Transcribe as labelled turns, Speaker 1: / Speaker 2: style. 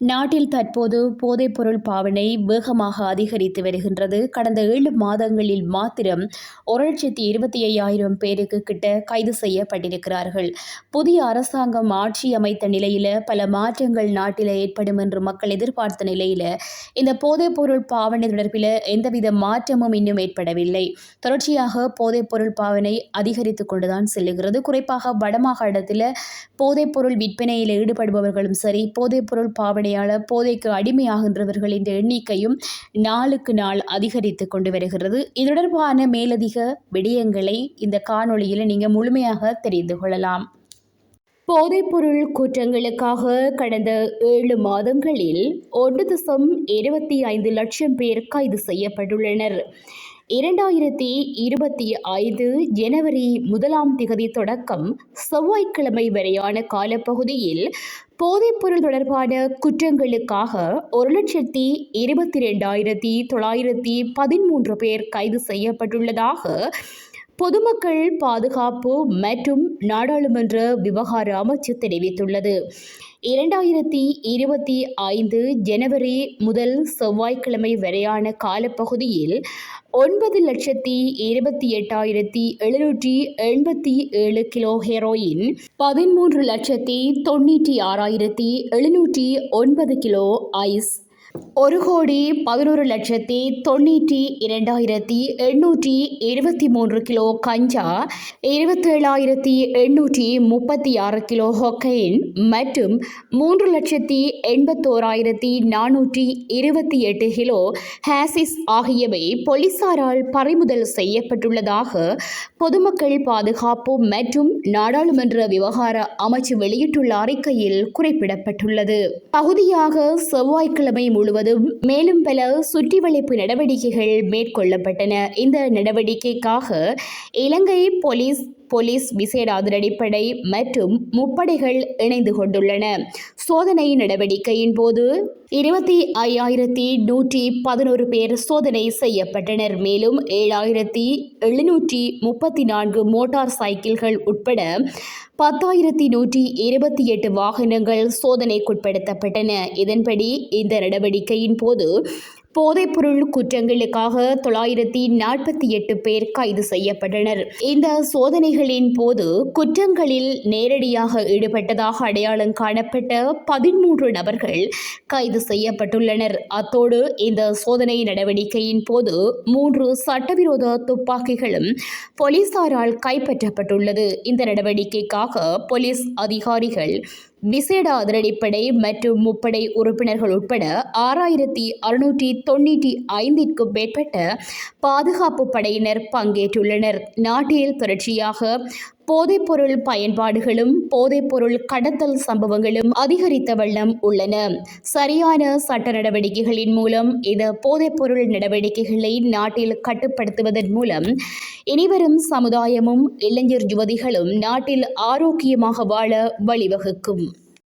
Speaker 1: நாட்டில் தற்போது போதைப்பொருள் பாவனை வேகமாக அதிகரித்து வருகின்றது. கடந்த ஏழு மாதங்களில் மாத்திரம் ஒரு லட்சத்தி இருபத்தி ஐயாயிரம் பேருக்கு கிட்ட கைது செய்யப்பட்டிருக்கிறார்கள். புதிய அரசாங்கம் ஆட்சி அமைத்த நிலையில பல மாற்றங்கள் நாட்டில் ஏற்படும் என்று மக்கள் எதிர்பார்த்த நிலையில இந்த போதைப்பொருள் பாவனை தொடர்பில் எந்தவித மாற்றமும் இன்னும் ஏற்படவில்லை. தொடர்ச்சியாக போதைப்பொருள் பாவனை அதிகரித்து கொண்டுதான் செல்லுகிறது. குறிப்பாக வடமாகாணத்தில் போதைப்பொருள் விற்பனையில் ஈடுபடுபவர்களும் சரி போதைப்பொருள் பாவனை பாவனையால் போதைக்கு அடிமையாகின்றவர்களின் எண்ணிக்கையும் நாளுக்கு நாள் அதிகரித்து கொண்டு வருகிறது. இது தொடர்பான மேலதிக விடயங்களை இந்த காணொளியில் நீங்கள் முழுமையாக தெரிந்து கொள்ளலாம். போதைப்பொருள் குற்றங்களுக்காக கடந்த ஏழு மாதங்களில் ஒன்று தசம் இருபத்தி ஐந்து லட்சம் பேர் கைது செய்யப்பட்டுள்ளனர். இரண்டாயிரத்தி இருபத்தி ஐந்து ஜனவரி முதலாம் திகதி தொடக்கம் செவ்வாய்க்கிழமை வரையான காலப்பகுதியில் போதைப்பொருள் தொடர்பான குற்றங்களுக்காக ஒரு லட்சத்தி இருபத்தி ரெண்டாயிரத்தி தொள்ளாயிரத்தி பதிமூன்று பேர் கைது செய்யப்பட்டுள்ளதாக பொதுமக்கள் பாதுகாப்பு மற்றும் நாடாளுமன்ற விவகார அமைச்சு தெரிவித்துள்ளது. இரண்டாயிரத்தி இருபத்தி ஐந்து ஜனவரி முதல் செவ்வாய்க்கிழமை வரையான காலப்பகுதியில் ஒன்பது லட்சத்தி இருபத்தி எட்டாயிரத்தி எழுநூற்றி எண்பத்தி ஏழு கிலோ ஹெரோயின் பதிமூன்று லட்சத்தி தொண்ணூற்றி ஆறாயிரத்தி எழுநூற்றி ஒன்பது கிலோ ஐஸ் ஒரு கோடி பதினோரு லட்சத்தி தொண்ணூற்றி இரண்டாயிரத்தி எண்ணூற்றி இருபத்தி மூன்று கிலோ கஞ்சா இருபத்தேழாயிரத்தி எண்ணூற்றி முப்பத்தி ஆறு கிலோ ஹொக்கைன் மற்றும் மூன்று லட்சத்தி எண்பத்தோராயிரத்தி நானூற்றி இருபத்தி எட்டு கிலோ ஹேசிஸ் ஆகியவை போலீசாரால் பறிமுதல் செய்யப்பட்டுள்ளதாக பொதுமக்கள் பாதுகாப்பு மற்றும் நாடாளுமன்ற விவகார அமைச்சு வெளியிட்டுள்ள அறிக்கையில் குறிப்பிடப்பட்டுள்ளது. பகுதியாக செவ்வாய்க்கிழமை முழுவதும் மேலும் பல சுற்றிவளைப்பு நடவடிக்கைகள் மேற்கொள்ளப்பட்டன. இந்த நடவடிக்கைக்காக இலங்கை போலீஸ் போலீஸ் விசேட அதிரடிப்படை மற்றும் முப்படைகள் இணைந்து கொண்டுள்ளன. சோதனை நடவடிக்கையின் போது இருபத்தி ஐயாயிரத்தி நூற்றி பதினோரு பேர் சோதனை செய்யப்பட்டனர். மேலும் ஏழாயிரத்தி எழுநூற்றி முப்பத்தி நான்கு மோட்டார் சைக்கிள்கள் உட்பட பத்தாயிரத்தி நூற்றி இருபத்தி எட்டு வாகனங்கள் சோதனைக்குட்படுத்தப்பட்டன. இதன்படி இந்த நடவடிக்கையின் போது போதைப்பொருள் குற்றங்களுக்காக தொள்ளாயிரத்தி நாற்பத்தி எட்டு பேர் கைது செய்யப்பட்டனர். இந்த சோதனைகளின் போது குற்றங்களில் நேரடியாக ஈடுபட்டதாக அடையாளம் காணப்பட்ட பதிமூன்று நபர்கள் கைது செய்யப்பட்டுள்ளனர். அத்தோடு இந்த சோதனை நடவடிக்கையின் போது மூன்று சட்டவிரோத துப்பாக்கிகளும் போலீசாரால் கைப்பற்றப்பட்டுள்ளது. இந்த நடவடிக்கைக்காக போலீஸ் அதிகாரிகள் விசேட அதிரடிப்படை மற்றும் முப்படை உறுப்பினர்கள் உட்பட ஆறாயிரத்தி அறுநூற்றி தொண்ணூற்றி ஐந்திற்கும் மேற்பட்ட பாதுகாப்பு படையினர் பங்கேற்றுள்ளனர். நாட்டில் தொடர்ச்சியாக போதைப்பொருள் பயன்பாடுகளும் போதைப்பொருள் கடத்தல் சம்பவங்களும் அதிகரித்த வண்ணம் உள்ளன. சரியான சட்ட நடவடிக்கைகளின் மூலம் இந்த போதைப்பொருள் நடவடிக்கைகளை நாட்டில் கட்டுப்படுத்துவதன் மூலம் இனிவரும் சமுதாயமும் இளைஞர் யுவதிகளும் நாட்டில் ஆரோக்கியமாக வாழ வழிவகுக்கும்.